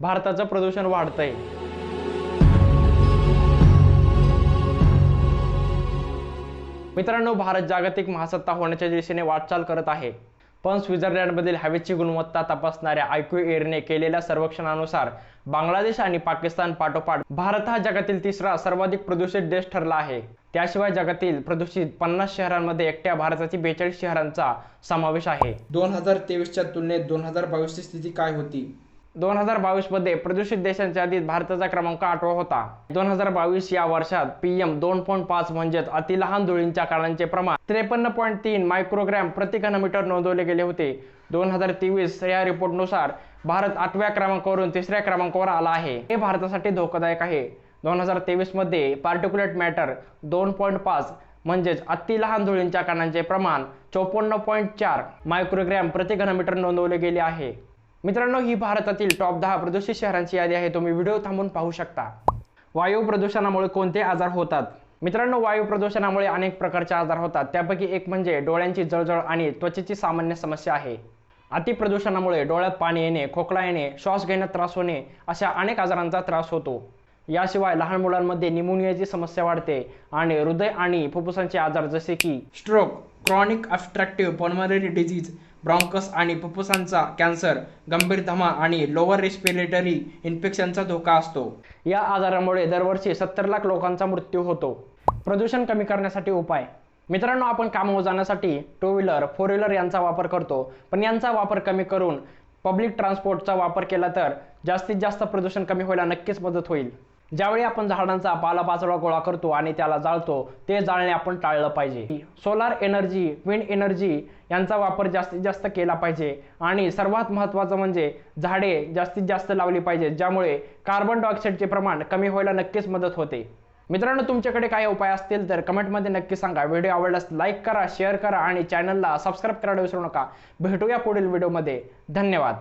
भारताचं प्रदूषण वाढतंय. मित्रांनो भारत जागतिक महासत्ता होण्याच्या दिशेने वाटचाल करत आहे. पण स्वित्झर्लंडमधील हवेची गुणवत्ता तपासणाऱ्या आयक्यू एअरने केलेल्या सर्वेक्षणानुसार बांगलादेश आणि पाकिस्तान पाठोपाठ भारत हा जगातील तिसरा सर्वाधिक प्रदूषित देश ठरला आहे. त्याशिवाय जगातील प्रदूषित पन्नास शहरांमध्ये एकट्या भारताची बेचाळीस शहरांचा समावेश आहे. दोन हजार तेवीसच्या तुलनेत दोन हजार बावीसची स्थिती काय होती? दोन हजार बावीसमध्ये प्रदूषित देशांच्या यादीत भारताचा क्रमांक आठवा होता. दोन हजार बावीस या वर्षात पीएम दोन पॉईंट पाच म्हणजेच अतिलहान धुळींच्या काळांचे प्रमाण त्रेपन्न पॉईंट तीन मायक्रोग्रॅम प्रति घनमीटर नोंदवले गेले होते. दोन हजार तेवीस या रिपोर्टनुसार भारत आठव्या क्रमांकावरून तिसऱ्या क्रमांकावर आला आहे. हे भारतासाठी धोकादायक आहे. दोन हजार तेवीसमध्ये पार्टिक्युलेट मॅटर दोन पॉईंट पाच म्हणजेच अतिलहान धुळींच्या कणांचे प्रमाण चौपन्न पॉईंट चार मायक्रोग्रॅम प्रति घनमीटर नोंदवले गेले आहे. मित्रांनो ही भारतातील टॉप दहा प्रदूषित शहरांची यादी आहे. तुम्ही व्हिडिओ थांबून पाहू शकता. वायू प्रदूषणामुळे कोणते आजार होतात? मित्रांनो वायू प्रदूषणामुळे अनेक प्रकारचे आजार होतात. त्यापैकी एक म्हणजे डोळ्यांची जळजळ आणि त्वचेची सामान्य समस्या आहे. अतिप्रदूषणामुळे डोळ्यात पाणी येणे खोकला येणे श्वास घेण्यात त्रास होणे अशा अनेक आजारांचा त्रास होतो. याशिवाय लहान मुलांमध्ये निमोनियाची समस्या वाढते आणि हृदय आणि फुफ्फुसांचे आजार जसे की stroke chronic obstructive pulmonary disease bronchus आणि फुफ्फुसांचा कॅन्सर गंभीर धमा आणि लोअर रेस्पिरेटरी इन्फेक्शनचा धोका असतो. या आजारामुळे दरवर्षी सत्तर लाख लोकांचा मृत्यू होतो. प्रदूषण कमी करण्यासाठी उपाय. मित्रांनो आपण कामावर जाण्यासाठी टू व्हीलर फोर व्हीलर यांचा वापर करतो. पण यांचा वापर कमी करून पब्लिक ट्रान्सपोर्टचा वापर केला तर जास्तीत जास्त प्रदूषण कमी व्हायला नक्कीच मदत होईल. ज्यावेळी आपण झाडांचा पालापाचोळा गोळा करतो आणि त्याला जाळतो ते जाळणे आपण टाळलं पाहिजे. सोलार एनर्जी विंड एनर्जी यांचा वापर जास्तीत जास्त केला पाहिजे. आणि सर्वात महत्त्वाचं म्हणजे झाडे जास्तीत जास्त लावली पाहिजे ज्यामुळे कार्बन डायऑक्साईडचे प्रमाण कमी व्हायला नक्कीच मदत होते. मित्रांनो तुमच्याकडे काही उपाय असतील तर कमेंटमध्ये नक्की सांगा. व्हिडिओ आवडल्यास लाईक करा शेअर करा आणि चॅनलला सबस्क्राईब करायला विसरू नका. भेटूया पुढील व्हिडिओमध्ये धन्यवाद.